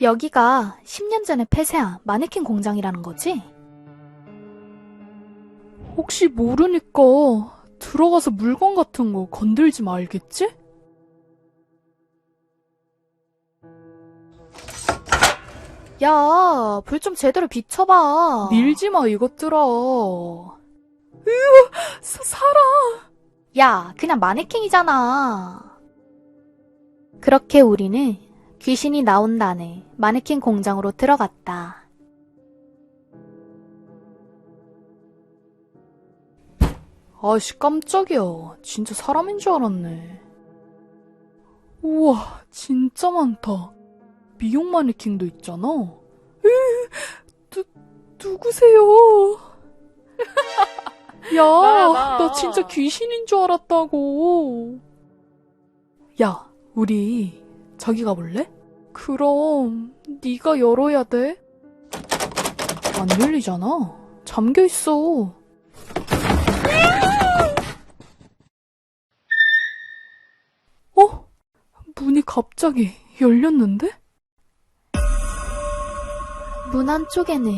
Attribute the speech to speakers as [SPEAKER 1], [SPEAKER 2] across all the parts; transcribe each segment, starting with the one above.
[SPEAKER 1] 여기가 10년 전에 폐쇄한 마네킹 공장이라는 거지?
[SPEAKER 2] 혹시 모르니까 들어가서 물건 같은 거 건들지 말겠지?
[SPEAKER 1] 야, 불 좀 제대로 비춰봐.
[SPEAKER 2] 밀지 마, 이것들아. 으, 사, 살아.
[SPEAKER 1] 야, 그냥 마네킹이잖아. 그렇게 우리는 귀신이 나온다는 마네킹 공장으로 들어갔다.
[SPEAKER 2] 아씨, 깜짝이야. 진짜 사람인 줄 알았네. 우와, 진짜 많다. 미용 마네킹도 있잖아. 으, 누, 누구세요? 야,
[SPEAKER 3] 나야, 나.
[SPEAKER 2] 나 진짜 귀신인 줄 알았다고. 야, 우리 저기 가볼래? 그럼 네가 열어야 돼. 안 열리잖아. 잠겨 있어. 어? 문이 갑자기 열렸는데?
[SPEAKER 1] 문 안쪽에는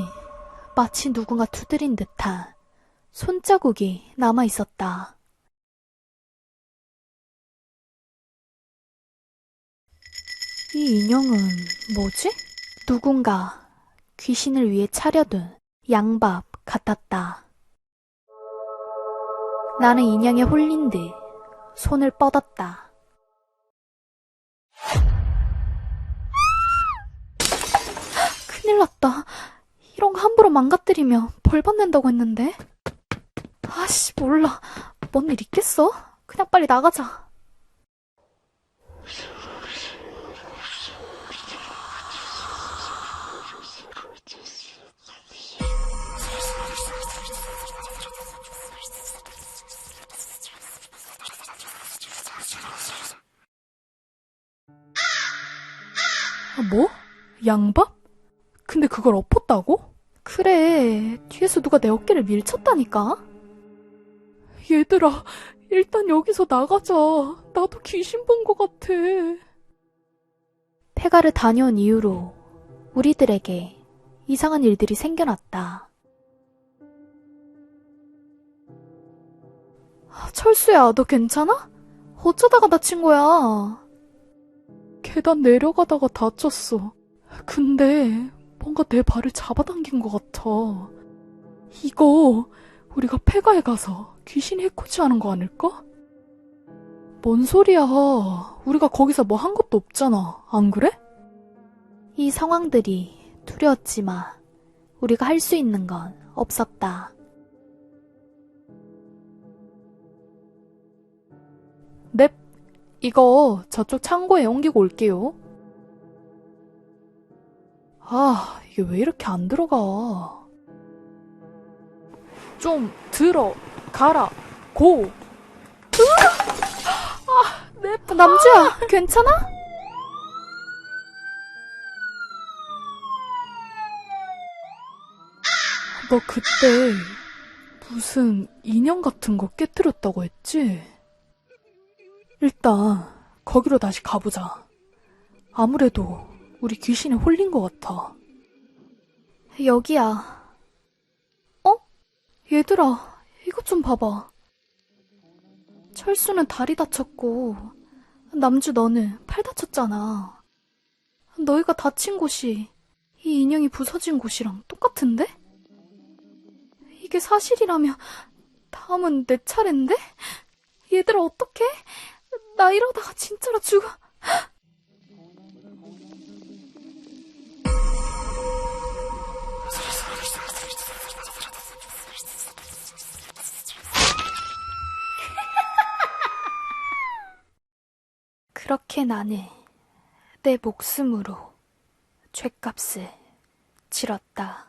[SPEAKER 1] 마치 누군가 두드린 듯한 손자국이 남아 있었다. 이 인형은 뭐지? 누군가 귀신을 위해 차려둔 양밥 같았다. 나는 인형에 홀린 듯 손을 뻗었다. 큰일 났다. 이런 거 함부로 망가뜨리면 벌 받는다고 했는데. 아씨, 몰라. 뭔 일 있겠어? 그냥 빨리 나가자.
[SPEAKER 2] 뭐? 양밥? 근데 그걸 엎었다고?
[SPEAKER 1] 그래, 뒤에서 누가 내 어깨를 밀쳤다니까?
[SPEAKER 2] 얘들아, 일단 여기서 나가자. 나도 귀신 본 것 같아.
[SPEAKER 1] 폐가를 다녀온 이후로 우리들에게 이상한 일들이 생겨났다. 아, 철수야, 너 괜찮아? 어쩌다가 다친 거야?
[SPEAKER 2] 계단 내려가다가 다쳤어. 근데 뭔가 내 발을 잡아당긴 것 같아. 이거 우리가 폐가에 가서 귀신 해코지 하는 거 아닐까? 뭔 소리야. 우리가 거기서 뭐 한 것도 없잖아. 안 그래?
[SPEAKER 1] 이 상황들이 두려웠지만 우리가 할 수 있는 건 없었다.
[SPEAKER 2] 넵. 이거 저쪽 창고에 옮기고 올게요. 아, 이게 왜 이렇게 안 들어가? 좀 들어, 가라, 고! 아, 내 발.
[SPEAKER 1] 남주야, 괜찮아?
[SPEAKER 2] 너 그때 무슨 인형 같은 거 깨뜨렸다고 했지? 일단 거기로 다시 가보자. 아무래도 우리 귀신에 홀린 것 같아.
[SPEAKER 1] 여기야. 어? 얘들아, 이것 좀 봐봐. 철수는 다리 다쳤고, 남주 너는 팔 다쳤잖아. 너희가 다친 곳이 이 인형이 부서진 곳이랑 똑같은데? 이게 사실이라면 다음은 내 차례인데? 얘들아, 어떡해? 나 이러다가 진짜로 죽어. 그렇게 나는 내 목숨으로 죗값을 치렀다.